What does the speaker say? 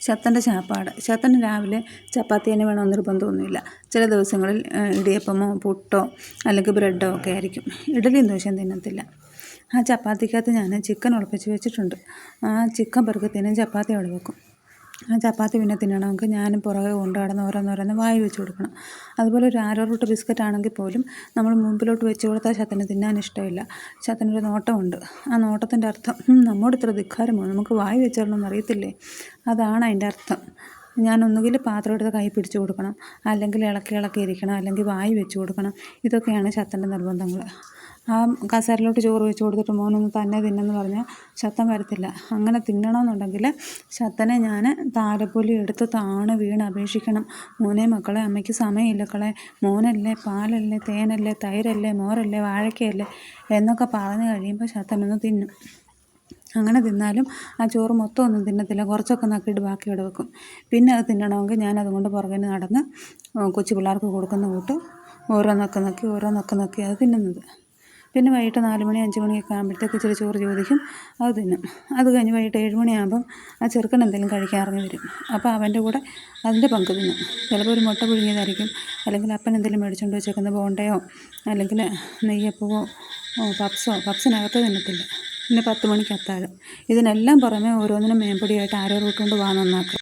ശത്തന്റെ ചാപ്പാട് ശത്തന് രാവിലെ ചപ്പാത്തി തന്നെ വേണമെന്ന് നിർബന്ധമൊന്നുമില്ല. ചില ദിവസങ്ങളിൽ ഇടിയപ്പമോ പുട്ടോ അല്ലെങ്കിൽ ബ്രെഡോ ഒക്കെ ആയിരിക്കും. ഇഡലിയും ദോശയും തിന്നത്തില്ല. ആ ചപ്പാത്തിക്കകത്ത് ഞാൻ ചിക്കൻ ഉളപ്പിച്ച് വെച്ചിട്ടുണ്ട്. ആ ചിക്കൻ പെറുക്കത്തിനും ചപ്പാത്തി അവിടെ വെക്കും. ആ ചപ്പാത്തി പിന്നെ തിന്നണമെങ്കിൽ ഞാനും പുറകെ കൊണ്ട് ഓരോന്ന് ഓരോന്നോരോന്ന് വായി വെച്ച് കൊടുക്കണം. അതുപോലെ ഒരു ആരോ റൂട്ട് ബിസ്ക്കറ്റ് ആണെങ്കിൽ പോലും നമ്മൾ മുമ്പിലോട്ട് വെച്ച് കൊടുത്താൽ ശതന് തിന്നാൻ ഇഷ്ടമില്ല. ശതനൊരു നോട്ടമുണ്ട്. ആ നോട്ടത്തിന്റെ അർത്ഥം നമ്മോട് ഇത്ര ധിക്കാരമോ? നമുക്ക് വായി വെച്ചിടണമെന്ന് അറിയത്തില്ലേ അതാണ് അതിന്റെ അർത്ഥം. ഞാൻ ഒന്നുകിൽ പാത്രം എടുത്ത് കൈ പിടിച്ച് കൊടുക്കണം. അല്ലെങ്കിൽ ഇളക്കി ഇളക്കി ഇരിക്കണം. അല്ലെങ്കിൽ വായി വെച്ച് കൊടുക്കണം. ഇതൊക്കെയാണ് ശത്തന്റെ നിർബന്ധങ്ങൾ. ആ കസേരയിലോട്ട് ചോറ് വെച്ച് കൊടുത്തിട്ട് മോനൊന്ന് തന്നെ തിന്നെന്ന് പറഞ്ഞാൽ ശത്തം വരത്തില്ല. അങ്ങനെ തിന്നണമെന്നുണ്ടെങ്കിൽ ശത്തനെ ഞാൻ താരപ്പൊലി എടുത്ത് താണ് വീണ് അപേക്ഷിക്കണം. മോനെ മക്കളെ അമ്മയ്ക്ക് സമയമില്ല കളെ മോനല്ലേ പാലല്ലേ തേനല്ലേ തൈരല്ലേ മോരല്ലേ വാഴക്കയല്ലേ എന്നൊക്കെ പറഞ്ഞു കഴിയുമ്പോൾ ശത്തനൊന്ന് തിന്നും. അങ്ങനെ തിന്നാലും ആ ചോറ് മൊത്തം ഒന്നും തിന്നത്തില്ല. കുറച്ചൊക്കെ നക്കിയിട്ട് ബാക്കി ഇവിടെ വെക്കും. പിന്നെ അത് തിന്നണമെങ്കിൽ ഞാൻ അതുകൊണ്ട് പുറകിന് നടന്ന് കൊച്ചു പിള്ളേർക്ക് കൊടുക്കുന്ന കൂട്ട് ഓരോന്നൊക്കെ നക്കി ഓരോന്നൊക്കെ നക്കി അത് തിന്നുന്നത്. പിന്നെ വൈകിട്ട് നാല് മണി അഞ്ച് മണിയൊക്കെ ആകുമ്പോഴത്തേക്ക് ഇച്ചിരി ചോറ് ചോദിക്കും. അത് തിന്നും. അത് കഴിഞ്ഞ് വൈകിട്ട് ഏഴ് മണിയാകുമ്പം ആ ചെറുക്കൻ എന്തെങ്കിലും കഴിക്കാൻ ഇറങ്ങി വരും. അപ്പോൾ അവന്റെ കൂടെ അതിന്റെ പങ്ക് തിന്നും. ചിലപ്പോൾ ഒരു മുട്ട പുഴുങ്ങിയതായിരിക്കും. അല്ലെങ്കിൽ അപ്പൻ എന്തെങ്കിലും മേടിച്ചുകൊണ്ട് വെച്ചേക്കുന്ന ബോണ്ടയോ അല്ലെങ്കിൽ നെയ്യപ്പവോ പപ്സോ പപ്സിനകത്ത് തിന്നത്തില്ല. പിന്നെ പത്ത് മണിക്ക് അത്താഴം. ഇതിനെല്ലാം പുറമെ ഓരോന്നിനും മേമ്പൊടിയായിട്ട് ആരോ റൂട്ട് കൊണ്ട് വാ നന്നാക്കുക